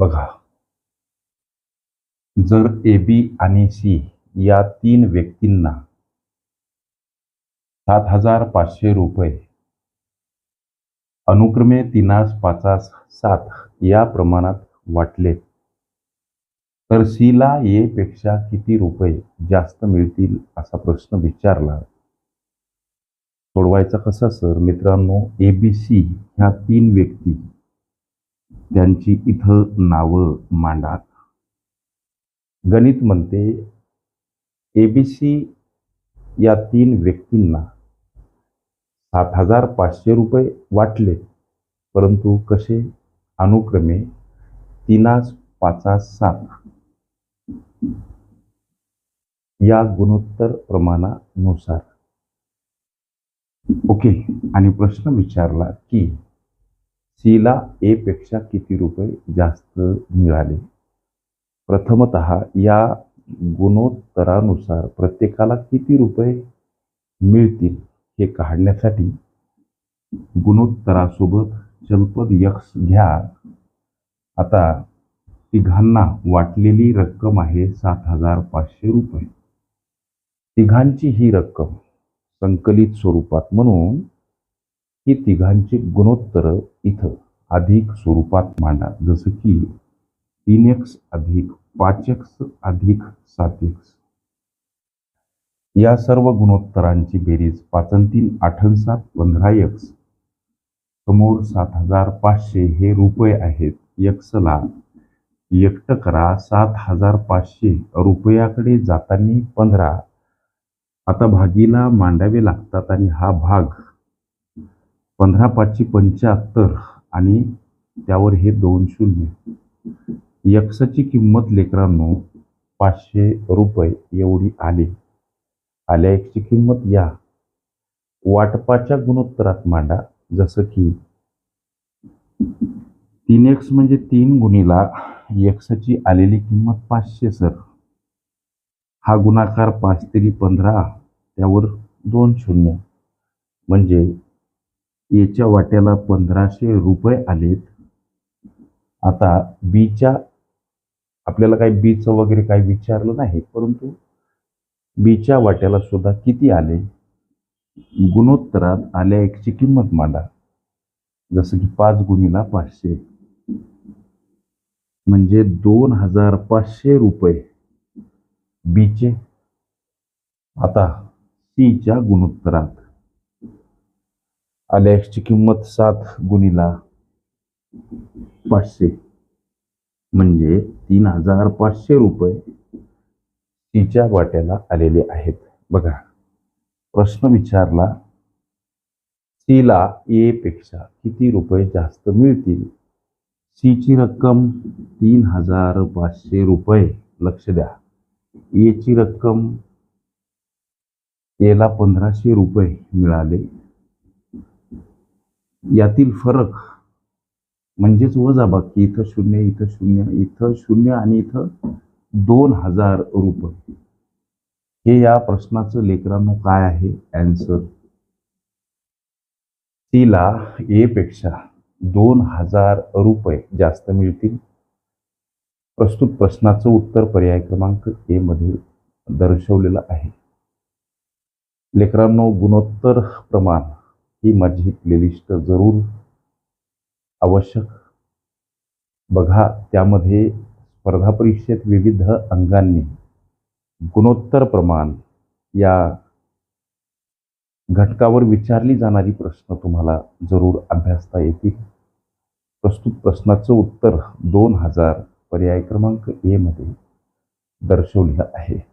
बघा. जर A B आणि सी या तीन व्यक्तींना सात हजार पाचशे रुपये अनुक्रमे तिनास पाचास सात या प्रमाणात वाटले तर सीला ए पेक्षा किती रुपये जास्त मिळतील असा प्रश्न विचारला. सोडवायचा कसा सर? मित्रांनो ए बी सी ह्या तीन व्यक्ती त्यांची इथं नावं मांडा गणित म्हणते ए बी सी या तीन व्यक्तींना सात हजार पाचशे रुपये वाटले परंतु कसे? अनुक्रमे तीनास पाचास सात. या गुणोत्तर प्रमाणानुसार. ओके आणि प्रश्न विचारला की सीला एपेक्षा किती रुपये जास्त मिळाले? प्रथमत या गुणोत्तरानुसार प्रत्येकाला किती रुपये मिळतील हे काढण्यासाठी गुणोत्तरासोबत चलपद यक्स घ्या. आता तिघांना वाटलेली रक्कम आहे सात हजार पाचशे रुपये. तिघांची ही रक्कम संकलित स्वरूपात म्हणून ही तिघांची गुणोत्तर इथं अधिक स्वरूपात मांडा जसं की तीन एक्स अधिक पाच एक्स अधिक सात एक्स. या सर्व गुणोत्तरांची बेरीज पाचन तीन आठन सात पंधरा एक्स. समोर सात हजार पाचशे हे रुपये आहेत. एक्सला एकट करा सात हजार पाचशे रुपयाकडे जाताना पंधरा. आता भागीला मांडावे लागतात आणि हा भाग पंधरा पाचशे पंच्याहत्तर आणि त्यावर हे दोन शून्य. यक्सची किंमत लेकरांनो पाचशे रुपये एवढी आली. आल्या एकची किंमत या. वाटपाच्या गुणोत्तरात मांडा. जसं की तीन एक्स म्हणजे तीन गुणीला यक्षाची आलेली किंमत पाचशे सर. हा गुणाकार पाच तरी पंधरा त्यावर दोन शून्य. म्हणजे एच्या वाट्याला पंधराशे रुपये आलेत. आता बीच्या आपल्याला काही बीचं वगैरे काही विचारलं नाही परंतु बीच्या वाट्याला सुद्धा किती आले? गुणोत्तरात आल्या एकची किंमत मांडा. जसं की पाच गुणीला पाचशे. म्हणजे दोन हजार पाचशे रुपये बीचे. आता सीच्या गुणोत्तरात. आल्या एक्सची किंमत सात गुणीला पाचशे. म्हणजे तीन हजार पाचशे रुपये सीच्या वाट्याला आलेले आहेत. बघा प्रश्न विचारला सीला ए पेक्षा किती रुपये जास्त मिळतील? सीची रक्कम तीन हजार पाचशे रुपये. लक्ष द्या. एची रक्कम एला पंधराशे रुपये मिळाले. यातील फरक म्हणजेच वजाबाकी इथं शून्य इथं शून्य इथं शून्य आणि इथं दोन हजार रुपये. हे या प्रश्नाचं लेकरांनो काय आहे? अँसर तिला ए पेक्षा दोन हजार रुपये जास्त मिळतील. प्रस्तुत प्रश्नाचं उत्तर पर्याय क्रमांक ए मध्ये दर्शवलेलं आहे. लेकरांनो गुणोत्तर प्रमाण ही माझी प्लेलिस्ट जरूर आवश्यक. बघा त्यामध्ये स्पर्धा परीक्षेत विविध अंगांनी गुणोत्तर प्रमाण या घटकावर विचारली जाणारी प्रश्न तुम्हाला जरूर अभ्यासता येतील. प्रस्तुत प्रश्नाचं उत्तर दोन हजार पर्याय क्रमांक एमध्ये दर्शवलेलं आहे.